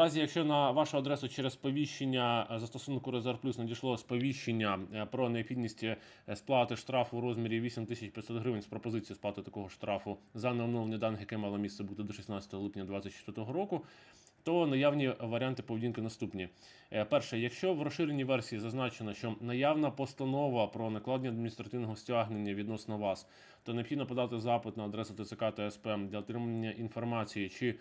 разі, якщо на вашу адресу через сповіщення е, застосунку Резерв Плюс надійшло сповіщення е, про необхідність е, сплати штрафу у розмірі 8500 гривень з пропозицією сплати такого штрафу за неоновлення даних, яке мало місце бути до 16 липня 2024 року. То наявні варіанти поведінки наступні. Перше, якщо в розширеній версії зазначено, що наявна постанова про накладення адміністративного стягнення відносно вас, то необхідно подати запит на адресу ТЦК та СП для отримання інформації, чи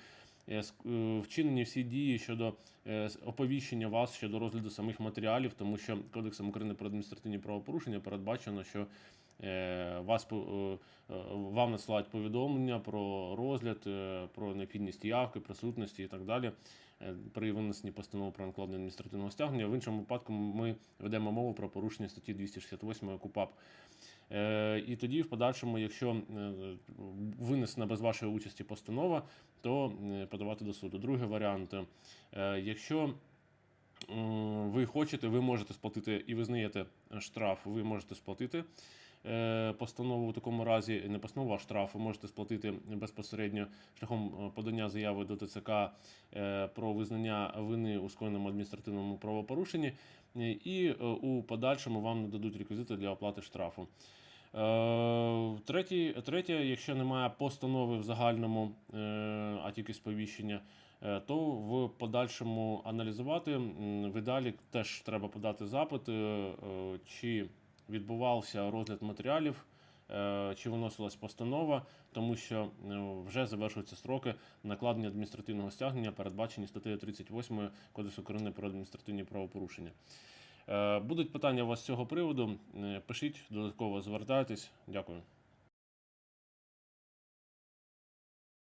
вчинені всі дії щодо е, оповіщення вас щодо розгляду самих матеріалів, тому що Кодексом України про адміністративні правопорушення передбачено, що е, вас по- е, е, вам надсилають повідомлення про розгляд, е, про необхідність явки, присутності і так далі. е, При винесенні постанови про накладення адміністративного стягнення. В іншому випадку ми ведемо мову про порушення статті 268 КУПАП. Е, І тоді, в подальшому, якщо е, винесена без вашої участі постанова, то е, подавати до суду. Другий варіант, е, якщо ви хочете, ви можете сплатити і визнаєте штраф, ви можете сплатити е, постанову в такому разі, не постанову, а штраф, ви можете сплатити безпосередньо шляхом е, подання заяви до ТЦК е, про визнання вини у скоєному адміністративному правопорушенні, е, і е, у подальшому вам нададуть реквізити для оплати штрафу. Е, Третій, третє, якщо немає постанови в загальному, е, а тільки сповіщення, е, то в подальшому аналізувати. М, в ідеалі теж треба подати запит, е, е, чи відбувався розгляд матеріалів, е, чи виносилась постанова, тому що е, вже завершуються строки накладення адміністративного стягнення, передбачені статтею 38 Кодексу України про адміністративні правопорушення. Е, Будуть питання у вас з цього приводу. Пишіть, додатково звертайтесь. Дякую.